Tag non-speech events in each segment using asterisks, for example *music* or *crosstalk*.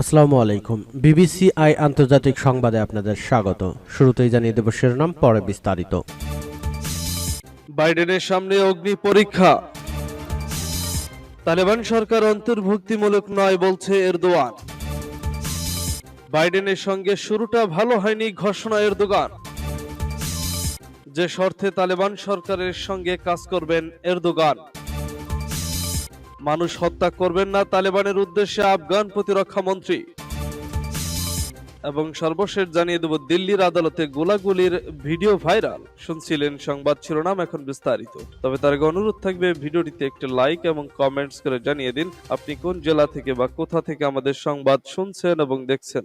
আসসালামু আলাইকুম। BBC I আন্তর্জাতিক সংবাদে আপনাদের স্বাগত। শুরুতেই জানিয়ে দেব শিরোনাম, পরে বিস্তারিত। বাইডেনের সামনে অগ্নি পরীক্ষা। তালেবান সরকার অন্তর্ভুক্তিমূলক নয় বলছে এরদোয়ান। বাইডেনের সঙ্গে শুরুটা ভালো হয়নি ঘোষণা এরদোগান। যে শর্তে তালেবান সরকারের সঙ্গে কাজ করবেন এরদোগান। মানুষ হত্যা করবেন না তালেবানের উদ্দেশ্যে আফগান প্রতিরক্ষা মন্ত্রী। এবং সর্বশেষ জানিয়ে দেব, দিল্লির আদালতে গোলাগুলির ভিডিও ভাইরাল। শুনছিলেন সংবাদ শিরোনাম এখন বিস্তারিত। তবে তার অনুরোধ থাকবে, ভিডিওটিতে একটি লাইক এবং কমেন্টস করে জানিয়ে দিন, আপনি কোন জেলা থেকে বা কোথা থেকে আমাদের সংবাদ শুনছেন এবং দেখছেন।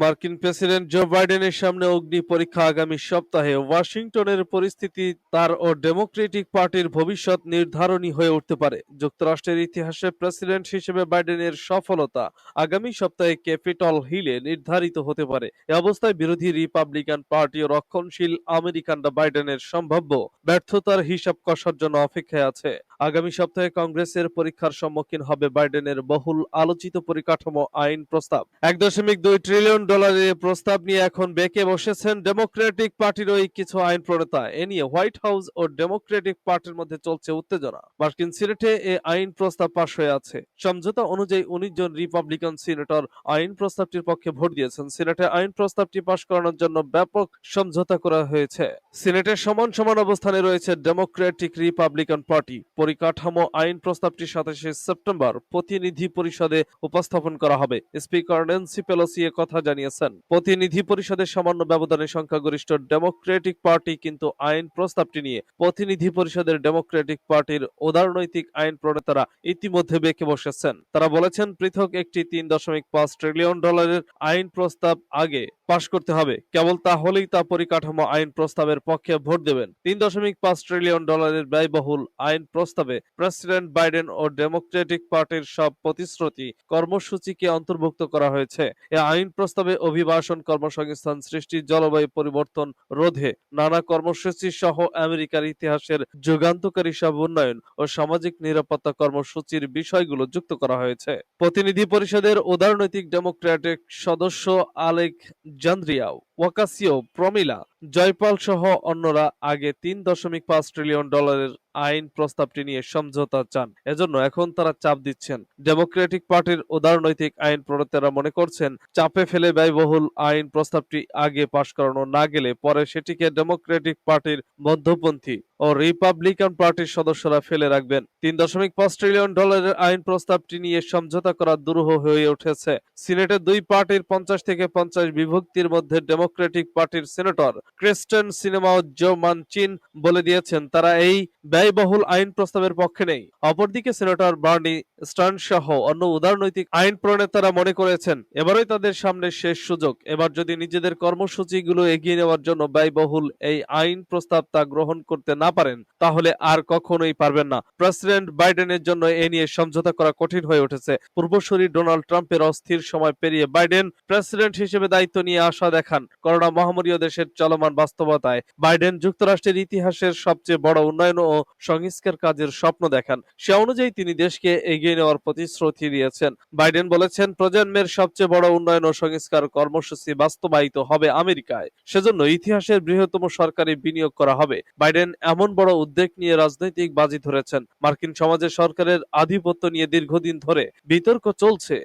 মার্কিন প্রেসিডেন্ট জো বাইডেনের সামনে অগ্নি পরীক্ষা আগামী সপ্তাহে ওয়াশিংটনের পরিস্থিতি তার ও ডেমোক্রেটিক পার্টির ভবিষ্যৎ নির্ধারণী হয়ে উঠতে পারে। যুক্তরাষ্ট্রের ইতিহাসে প্রেসিডেন্ট হিসেবে বাইডেনের সফলতা আগামী সপ্তাহে ক্যাপিটল হিলে নির্ধারিত হতে পারে। এ অবস্থায় বিরোধী রিপাবলিকান পার্টি ও রক্ষণশীল আমেরিকানরা বাইডেনের সম্ভাব্য ব্যর্থতার হিসাব কষার জন্য অপেক্ষায় আছে। আগামী সপ্তাহে কংগ্রেসের পরীক্ষার সম্মুখীন হবে বাইডেনের বহুল আলোচিত পরিকাঠামো আইন প্রস্তাব। এক দশমিক দুই ট্রিলিয়ন ডলারের প্রস্তাব নিয়ে এখন বেঁকে বসেছেন ডেমোক্রেটিক পার্টির ওই কিছু আইন প্রণেতা। এ নিয়ে হোয়াইট হাউস ও ডেমোক্রেটিক পার্টির মধ্যে চলছে উত্তেজনা। মার্কিন সিনেটে এ আইন প্রস্তাব পাশ হয়ে আছে। সমঝোতা অনুযায়ী উনিশ জন রিপাবলিকান সিনেটর আইন প্রস্তাবটির পক্ষে ভোট দিয়েছেন। সিনেটে আইন প্রস্তাবটি পাশ করানোর জন্য ব্যাপক সমঝোতা করা হয়েছে। সিনেটের সমান সমান অবস্থানে রয়েছে ডেমোক্রেটিক রিপাবলিকান পার্টি। পরিকাঠামো আইন প্রস্তাবটি সাতাশে সেপ্টেম্বর প্রতিনিধি পরিষদে উপস্থাপন করা হবে। স্পিকার ন্যান্সি পেলোসি কথা জানিয়েছেন, প্রতিনিধি পরিষদের সামান্য ব্যবধানে সংখ্যাগরিষ্ঠ ডেমোক্রেটিক পার্টি কিন্তু আইন প্রস্তাবটি নিয়ে প্রতিনিধি পরিষদের ডেমোক্রেটিক পার্টির উদারনৈতিক আইন প্রণেতারা ইতিমধ্যে বেঁকে বসেছেন। তারা বলেছেন, পৃথক একটি তিন দশমিক পাঁচ ট্রিলিয়ন ডলারের আইন প্রস্তাব আগে পাশ করতে হবে। কেবল তাহলেই তা পরিকাঠামো আইন প্রস্তাবের পক্ষে ভোট দেবেন। তিন দশমিক পাঁচ ট্রিলিয়ন ডলারের ব্যয়বহুল আইন প্রস্তাবে প্রেসিডেন্ট বাইডেন ও ডেমোক্রেটিক পার্টির সব প্রতিশ্রুতি কর্মসূচিকে অন্তর্ভুক্ত করা হয়েছে। এ আইন প্রস্তাবে অভিবাসন কর্মসংস্থান সৃষ্টি, জলবায়ু পরিবর্তন, রোধে নানা কর্মসূচি সহ আমেরিকার ইতিহাসের যুগান্তকারী সব উন্নয়ন ও সামাজিক নিরাপত্তা কর্মসূচির বিষয়গুলো যুক্ত করা হয়েছে। প্রতিনিধি পরিষদের উদারনৈতিক ডেমোক্রেটিক সদস্য আলেক जंद्रियाओं ওয়াকাসিও, প্রমিলা, জয়পাল সহ অন্যরা আগে তিন দশমিক পাঁচ ট্রিলিয়ন ডলারের আইন প্রস্তাবটি নিয়ে সমঝোতা চান। এজন্য এখন তারা চাপ দিচ্ছেন। ডেমোক্রেটিক পার্টির উদারনৈতিক আইন প্রণেতারা মনে করছেন, চাপে ফেলে ব্যয়বহুল আইন প্রস্তাবটি আগে পাশ করানো না গেলে পরে সেটিকে ডেমোক্রেটিক পার্টির মধ্যপন্থী ও রিপাবলিকান পার্টির সদস্যরা ফেলে রাখবেন। তিন দশমিক পাঁচ ট্রিলিয়ন ডলারের আইন প্রস্তাবটি নিয়ে সমঝোতা করা দুরূহ হয়ে উঠেছে। সিনেটের দুই পার্টির পঞ্চাশ থেকে পঞ্চাশ বিভক্তির মধ্যে ডেমোক্রেটিক পার্টির senator Kyrsten Sinema Joe Manchin বলে দিয়েছেন, তারা এই ব্যয়বহুল আইন প্রস্তাবের পক্ষে নেই। অপরদিকে সেনেটর বার্নি স্টার্ন সহ অন্য উদারনৈতিক আইন প্রণেতারা মনে করেছেন, এবারই তাদের সামনে শেষ সুযোগ। এবার যদি নিজেদের কর্মসূচিগুলো এগিয়ে নেওয়ার জন্য ব্যয়বহুল এই আইন প্রস্তাব তা গ্রহণ করতে না পারেন, তাহলে আর কখনোই পারবেন না। প্রেসিডেন্ট বাইডেনের জন্য এ নিয়ে সমঝোতা করা কঠিন হয়ে উঠেছে। পূর্বসূরি ডোনাল্ড ট্রাম্পের অস্থির সময় পেরিয়ে বাইডেন প্রেসিডেন্ট হিসেবে দায়িত্ব নিয়ে আশা দেখান। করোনা মহামারীয় দেশের চলমান বাস্তবতায় বাইডেন যুক্তরাষ্ট্রের ইতিহাসের সবচেয়ে বড় উন্নয়ন ও সংস্কার কাজের স্বপ্ন দেখান। সে অনুযায়ী তিনি দেশকে এগিয়ে নেওয়ার প্রতিশ্রুতি দিয়েছেন। বাইডেন বলেছেন, প্রজন্মের সবচেয়ে বড় উন্নয়ন ও সংস্কার কর্মসূচি বাস্তবায়িত হবে আমেরিকায়। সেজন্য ইতিহাসের বৃহত্তম সরকারি বিনিয়োগ করা হবে। বাইডেন এমন বড় উদ্যোগ নিয়ে রাজনৈতিক বাজি ধরেছেন। মার্কিন সমাজে সরকারের আধিপত্য নিয়ে দীর্ঘদিন ধরে বিতর্ক চলছে।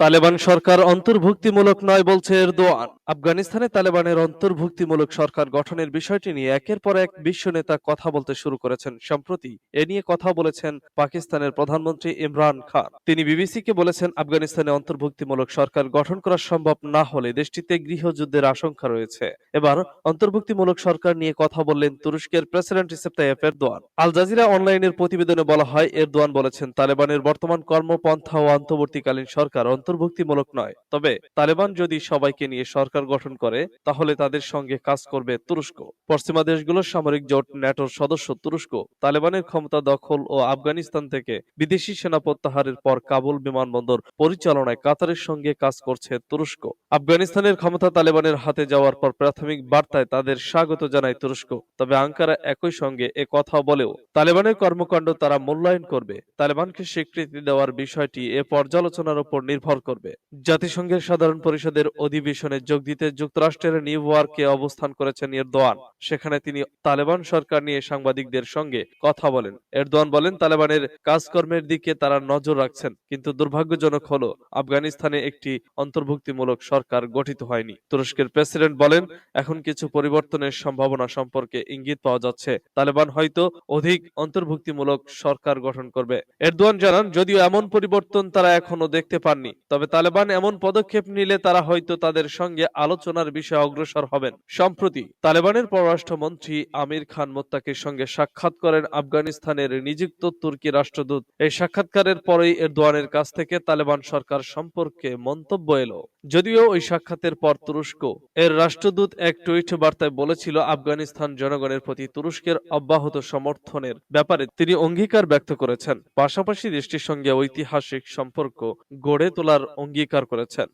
তালেবান সরকার অন্তর্ভুক্তিমূলক নয় বলছে এরদোয়ান। আফগানিস্তানে তালেবানের অন্তর্ভুক্তিমূলক সরকার গঠনের বিষয়টি নিয়ে একের পর এক বিশ্ব নেতা কথা বলতে শুরু করেছেন। সম্প্রতি এ নিয়ে কথা বলেছেন পাকিস্তানের প্রধানমন্ত্রী ইমরান খান। তিনি বিবিসিকে বলেছেন, আফগানিস্তানে অন্তর্ভুক্তিমূলক সরকার গঠন করা সম্ভব না হলে দেশটিতে গৃহযুদ্ধের আশঙ্কা রয়েছে। এবার অন্তর্ভুক্তিমূলক সরকার নিয়ে কথা বললেন তুরস্কের president Recep Tayyip Erdogan. Al Jazeera অনলাইনের প্রতিবেদনে বলা হয়, এরদোয়ান বলেছেন, তালেবানের বর্তমান কর্মপন্থা ও অন্তর্বর্তীকালীন সরকার অন্তর্ভুক্তিমূলক নয়। তবে তালেবান যদি সবাইকে নিয়ে সরকার গঠন করে, তাহলে তাদের সঙ্গে কাজ করবে তুরস্ক। পশ্চিমা দেশগুলোর সামরিক জোট ন্যাটোর সদস্য তুরস্ক। তালেবানের ক্ষমতা দখল ও আফগানিস্তান থেকে বিদেশি সেনা প্রত্যাহারের পর কাবুল বিমানবন্দর পরিচালনায় কাতারের সঙ্গে কাজ করছে তুরস্ক। আফগানিস্তানের ক্ষমতা তালেবানের হাতে যাওয়ার পর প্রাথমিক বার্তায় তাদের স্বাগত জানায় তুরস্ক। তবে আঙ্কারা একই সঙ্গে এ কথা বলেও, তালেবানের কর্মকাণ্ড তারা মূল্যায়ন করবে। তালেবানকে স্বীকৃতি দেওয়ার বিষয়টি এ পর্যালোচনার উপর নির্ভর করবে। জাতিসংঘের সাধারণ পরিষদের অধিবেশনে যোগ দিতে যুক্তরাষ্ট্রের নিউ ইয়র্কে অবস্থান করেছেন এরদোয়ান। সেখানে তিনি তালেবান সরকার নিয়ে সাংবাদিকদের সঙ্গে কথা বলেন। এরদোয়ান বলেন, তালেবানের কাজকর্মের দিকে তারা নজর রাখছেন, কিন্তু দুর্ভাগ্যজনক হলো, আফগানিস্তানে একটি অন্তর্ভুক্তিমূলক সরকার গঠিত হয়নি। তুরস্কের প্রেসিডেন্ট বলেন, এখন কিছু পরিবর্তনের সম্ভাবনা সম্পর্কে ইঙ্গিত পাওয়া যাচ্ছে। তালেবান হয়তো অধিক অন্তর্ভুক্তিমূলক সরকার গঠন করবে। এরদোয়ান জানান, যদিও এমন পরিবর্তন তারা এখনও দেখতে পাননি তবে তালেবান এমন পদক্ষেপ নিলে তারা হয়তো তাদের সঙ্গে আলোচনার বিষয়ে অগ্রসর হবেন। সম্প্রতি তালেবানের পররাষ্ট্রমন্ত্রী আমির খান মোত্তাকের সঙ্গে সাক্ষাৎ করেন আফগানিস্তানের নিযুক্ত তুর্কি রাষ্ট্রদূত। এই সাক্ষাৎকারের পরেই এরদোয়ানের কাছ থেকে তালেবান সরকার সম্পর্কে মন্তব্য এলো। যদিও ওই সাক্ষাতের পর তুরস্ক এর রাষ্ট্রদূত এক টুইট বার্তায় বলেছিল, আফগানিস্তান জনগণের প্রতি তুরস্কের অব্যাহত সমর্থনের ব্যাপারে তিনি অঙ্গীকার ব্যক্ত করেছেন। পাশাপাশি দেশটির সঙ্গে ঐতিহাসিক সম্পর্ক গড়ে তোলার অঙ্গীকার করেছেন।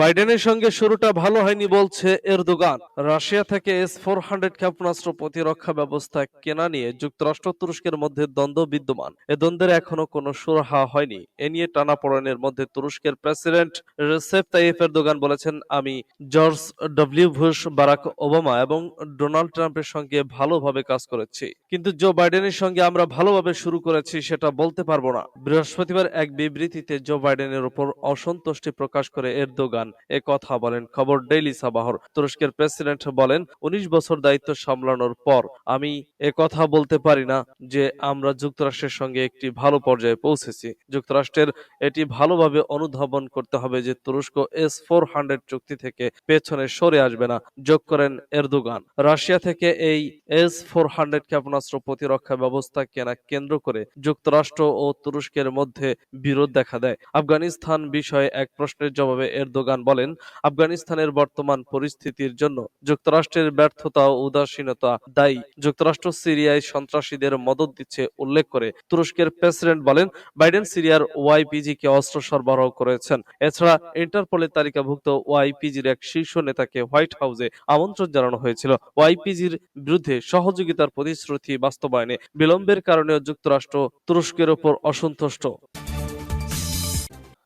বাইডেনের সঙ্গে শুরুটা ভালো হয়নি বলছে এরদোগান। রাশিয়া থেকে এস ফোর হান্ড্রেড ক্ষেপণাস্ত্র প্রতিরক্ষা ব্যবস্থা কেনা নিয়ে যুক্তরাষ্ট্র তুরস্কের মধ্যে দ্বন্দ্ব বিদ্যমান। এ দ্বন্দ্বের এখনও কোনো সুরাহা হয়নি। এ নিয়ে টানাপোড়েনের মধ্যে তুরস্কের প্রেসিডেন্ট রেসেপ তাইয়েফ এরদোগান বলেছেন, আমি George W Bush, Barack Obama এবং ডোনাল্ড ট্রাম্পের সঙ্গে ভালোভাবে কাজ করেছি। কিন্তু জো বাইডেনের সঙ্গে আমরা ভালোভাবে শুরু করেছি সেটা বলতে পারব না। বৃহস্পতিবার এক বিবৃতিতে জো বাইডেনের উপর অসন্তুষ্টি প্রকাশ করে এরদোগান। এ কথা বলেন খবর ডেইলি সাবাহর। তুরস্কের প্রেসিডেন্ট বলেন, উনিশ বছর দায়িত্ব সামলানোর পর আমি এ কথা বলতে পারি না যে আমরা যুক্তরাষ্ট্রের সঙ্গে একটি ভালো পর্যায়ে পৌঁছেছি। যুক্তরাষ্ট্রের এটি ভালোভাবে অনুধাবন করতে হবে যে তুরস্ক এস ফোর হান্ড্রেড চুক্তি থেকে পেছনে সরে আসবে না। যোগ করেন এরদোগান। রাশিয়া থেকে এই এস ফোর হান্ড্রেড ক্ষেপণাস্ত্র প্রতিরক্ষা ব্যবস্থা কেনা কেন্দ্র করে যুক্তরাষ্ট্র ও তুরস্কের মধ্যে বিরোধ দেখা দেয়। আফগানিস্তান বিষয়ে এক প্রশ্নের জবাবে এরদোগান বলেন, আফগানিস্তানের বর্তমান পরিস্থিতির জন্য যুক্তরাষ্ট্রের ব্যর্থতা ও উদাসীনতা দায়ী। যুক্তরাষ্ট্র সিরিয়ায় সন্ত্রাসীদের মদত দিচ্ছে উল্লেখ করে তুরস্কের প্রেসিডেন্ট বলেন, বাইডেন সিরিয়ার ওয়াইপিজি কে অস্ত্র সরবরাহ করেছেন। এছাড়া ইন্টারপোলের তালিকাভুক্ত ওয়াইপিজির এক শীর্ষ নেতাকে হোয়াইট হাউসে আমন্ত্রণ জানানো হয়েছিল। ওয়াইপিজির বিরুদ্ধে সহযোগিতার প্রতিশ্রুতি বাস্তবায়নে বিলম্বের কারণেও যুক্তরাষ্ট্র তুরস্কের ওপর অসন্তুষ্ট।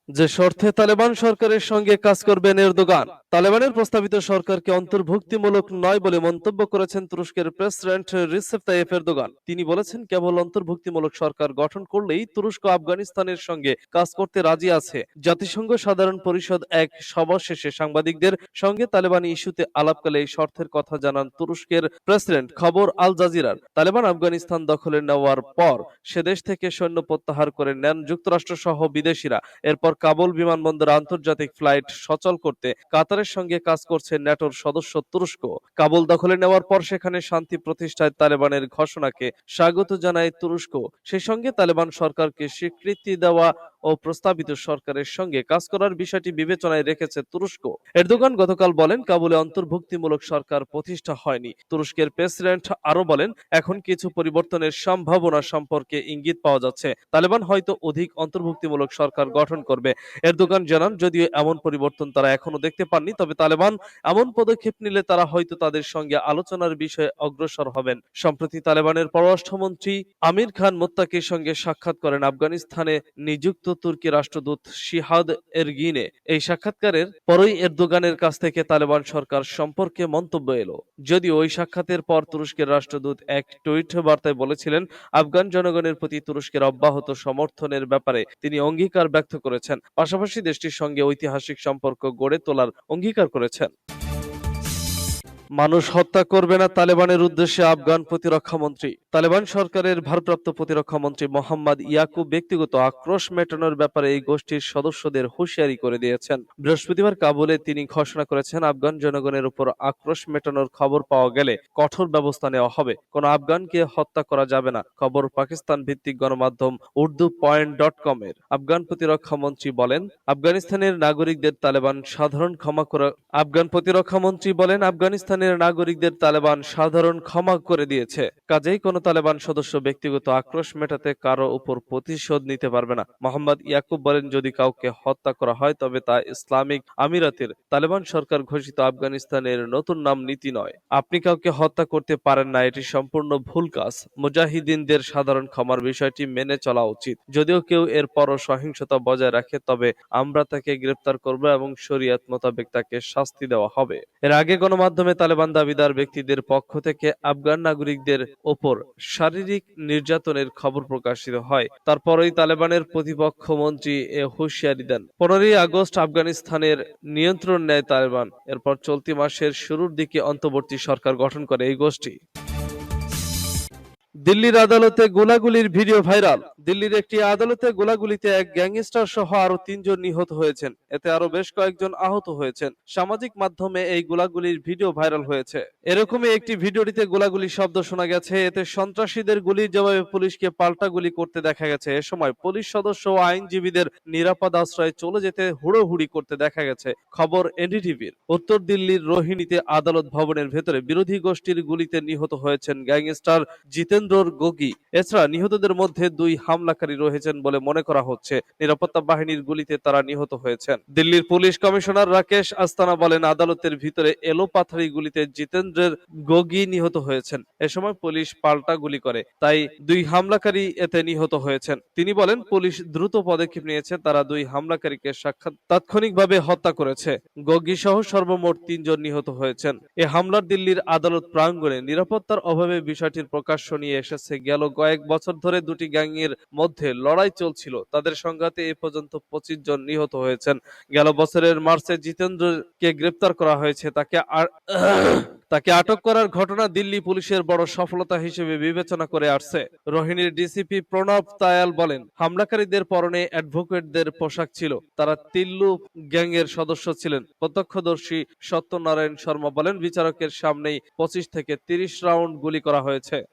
যে শর্তে তালেবান সরকারের সঙ্গে কাজ করবেন এরদোগান। তালেবানের প্রস্তাবিত সরকারকে অন্তর্ভুক্তিমূলক নয় বলে মন্তব্য করেছেন তুরস্কের প্রেসিডেন্ট রিসেপ তাইয়েফ এরদোগান। তিনি বলেছেন, কেবল অন্তর্ভুক্তিমূলক সরকার গঠন করলেই তুরস্ক আফগানিস্তানের সঙ্গে কাজ করতে রাজি আছে। জাতিসংঘ সাধারণ পরিষদ এক সভা শেষে সাংবাদিকদের সঙ্গে তালেবানি ইস্যুতে আলাপকালে এই শর্তের কথা জানান তুরস্কের প্রেসিডেন্ট খবর আল জাজিরার। তালেবান আফগানিস্তান দখলে নেওয়ার পর সে দেশ থেকে সৈন্য প্রত্যাহার করে নেন যুক্তরাষ্ট্র সহ বিদেশিরা। এরপর কাবুল বিমানবন্দর আন্তর্জাতিক ফ্লাইট সচল করতে কাতারের সঙ্গে কাজ করছে ন্যাটোর সদস্য তুরস্ক। কাবুল দখলে নেওয়ার পর সেখানে শান্তি প্রতিষ্ঠায় তালেবানের ঘোষণাকে স্বাগত জানায় তুরস্ক। সেই সঙ্গে তালেবান সরকারকে স্বীকৃতি দেওয়া ও প্রস্তাবিত সরকারের সঙ্গে কাজ করার বিষয়টি বিবেচনায় রেখেছে তুরস্ক। এরদোগান গতকাল বলেন, কাবুলে অন্তর্ভুক্তিমূলক সরকার প্রতিষ্ঠা হয়নি। তুরস্কের প্রেসিডেন্ট আরও বলেন, এখন কিছু পরিবর্তনের সম্ভাবনা সম্পর্কে ইঙ্গিত পাওয়া যাচ্ছে। তালেবান হয়তো অধিক অন্তর্ভুক্তিমূলক সরকার গঠন করবে। এরদোগান জানান, যদিও এমন পরিবর্তন তারা এখনও দেখতে পাননি, তবে তালেবান এমন পদক্ষেপ নিলে তারা হয়তো তাদের সঙ্গে আলোচনার বিষয়ে অগ্রসর হবেন। সম্প্রতি তালেবানের পররাষ্ট্রমন্ত্রী আমির খান মোত্তাকির সঙ্গে সাক্ষাৎ করেন আফগানিস্তানে নিযুক্ত তুর্কি রাষ্ট্রদূত শিহাদ এরগিনে এই সাক্ষাৎকারের পরই এরদোগানের কাছ থেকে তালেবান সরকার সম্পর্কে মন্তব্য এলো। যদিও ওই সাক্ষাতের পর তুরস্কের রাষ্ট্রদূত এক টুইট বার্তায় বলেছিলেন, আফগান জনগণের প্রতি তুরস্কের অব্যাহত সমর্থনের ব্যাপারে তিনি অঙ্গীকার ব্যক্ত করেছেন, পাশাপাশি দেশটির সঙ্গে ঐতিহাসিক সম্পর্ক গড়ে তোলার অঙ্গীকার করেছেন। মানুষ হত্যা করবে না তালেবানের উদ্দেশ্যে আফগান প্রতিরক্ষা মন্ত্রী তালেবান সরকারের ভারপ্রাপ্ত প্রতিরক্ষা মন্ত্রী মোহাম্মদ ইয়াকুব ব্যক্তিগত আক্রোশ মেটানোর ব্যাপারে এই গোষ্ঠীর সদস্যদের হুঁশিয়ারি করে দিয়েছেন। বৃহস্পতিবার কাবুলে তিনি ঘোষণা করেছেন, আফগান জনগণের উপর আক্রোশ মেটানোর খবর পাওয়া গেলে কঠোর ব্যবস্থা নেওয়া হবে। কোন আফগানকে হত্যা করা যাবে না, খবর পাকিস্তান ভিত্তিক গণমাধ্যম উর্দু পয়েন্ট ডট কম এর। আফগান প্রতিরক্ষা মন্ত্রী বলেন, আফগানিস্তানের নাগরিকদের তালেবান সাধারণ ক্ষমা করে আফগান প্রতিরক্ষা মন্ত্রী বলেন আফগানিস্তানের নাগরিকদের তালেবান সাধারণ ক্ষমা করে দিয়েছে। কাজেই কোনো তালেবান সদস্য ব্যক্তিগত আক্রোশ মেটাতে কারও উপর প্রতিশোধ নিতে পারবে না। মোহাম্মদ ইয়াকুব বলেন, যদি কাউকে হত্যা করা হয়, তবে তা ইসলামিক আমিরাতের তালেবান সরকার ঘোষিত আফগানিস্তানের নতুন নাম নীতি নয়। আপনি কাউকে হত্যা করতে পারেন না, এটি সম্পূর্ণ ভুল কাজ। মুজাহিদিনদের সাধারণ ক্ষমার বিষয়টি মেনে চলা উচিত। যদিও কেউ এরপরও সহিংসতা বজায় রাখে, তবে আমরা তাকে গ্রেপ্তার করব এবং শরীয়ত মোতাবেক তাকে শাস্তি দেওয়া হবে। এর আগে গণমাধ্যমে তালেবান দাবিদার ব্যক্তিদের পক্ষ থেকে আফগান নাগরিকদের ওপর শারীরিক নির্যাতনের খবর প্রকাশিত হয়। তারপরই তালেবানের প্রতিপক্ষ মন্ত্রী এ হুঁশিয়ারি দেন। পনেরোই আগস্ট আফগানিস্তানের নিয়ন্ত্রণ নেয় তালেবান। এরপর চলতি মাসের শুরুর দিকে অন্তর্বর্তী সরকার গঠন করে এই গোষ্ঠী। দিল্লির আদালতে গোলাগুলির ভিডিও ভাইরাল। দিল্লির একটি আদালতে গোলাগুলিতে এক গ্যাংস্টার সহ আরও তিনজন নিহত হয়েছেন। এতে আরও বেশ কয়েকজন আহত হয়েছেন। সামাজিক মাধ্যমে এই গোলাগুলির ভিডিও ভাইরাল হয়েছে। এরকমই একটি ভিডিওটিতে গোলাগুলি শব্দ শোনা গেছে। এতে সন্ত্রাসীদের গুলির জবাবে পুলিশকে পাল্টা গুলি করতে দেখা গেছে। এ সময় পুলিশ সদস্য ও আইনজীবীদের নিরাপদ আশ্রয়ে চলে যেতে হুড়োহুড়ি করতে দেখা গেছে। খবর এনডিটিভির। উত্তর দিল্লির রোহিণীতে আদালত ভবনের ভেতরে বিরোধী গোষ্ঠীর গুলিতে নিহত হয়েছেন গ্যাংস্টার জিতেন্দ্রর গোগি। এছাড়া নিহতদের মধ্যে দুই হামলাকারী রয়েছেন বলে মনে করা হচ্ছে। নিরাপত্তা বাহিনীর গুলিতে তারা নিহত হয়েছেন। দিল্লির পুলিশ কমিশনার রাকেশ আস্তানা বলেন, আদালতের ভিতরে এলো পাথারি গুলিতে জিতেন্দ্রের গোগি নিহত হয়েছেন। এ সময় পুলিশ পাল্টা গুলি করে, তাই দুই হামলাকারী এতে নিহত হয়েছেন। তিনি বলেন, পুলিশ দ্রুত পদক্ষেপ নিয়েছে, তারা দুই হামলাকারীকে সাক্ষাৎ তাৎক্ষণিকভাবে হত্যা করেছে। গগি সহ সর্বমোট তিনজন নিহত হয়েছেন। এ হামলার দিল্লির আদালত প্রাঙ্গণে নিরাপত্তার অভাবে বিষয়টির প্রকাশ্য নিয়ে এসেছে। গেল কয়েক বছর ধরে দুটি গ্যাংয়ের মধ্যে লড়াই চলছিল। তাদের সংঘাতে এ পর্যন্ত পঁচিশ জন নিহত হয়েছেন। গেল বছরের মার্চে জিতেন্দ্রকে গ্রেপ্তার করা হয়েছে। তাকে আর- *coughs* তাকে আটক করার ঘটনা দিল্লি পুলিশের বড় সফলতা হিসেবে বিবেচনা করে আসছে। রোহিণীর ডিসিপি প্রণব তায়াল বলেন, হামলাকারীদের পরনে অ্যাডভোকেটদের পোশাক ছিল। তারা তিল্লু গ্যাংয়ের সদস্য ছিলেন। প্রত্যক্ষদর্শী সত্যনারায়ণ শর্মা বলেন, বিচারকের সামনেই পঁচিশ থেকে তিরিশ রাউন্ড গুলি করা হয়েছে।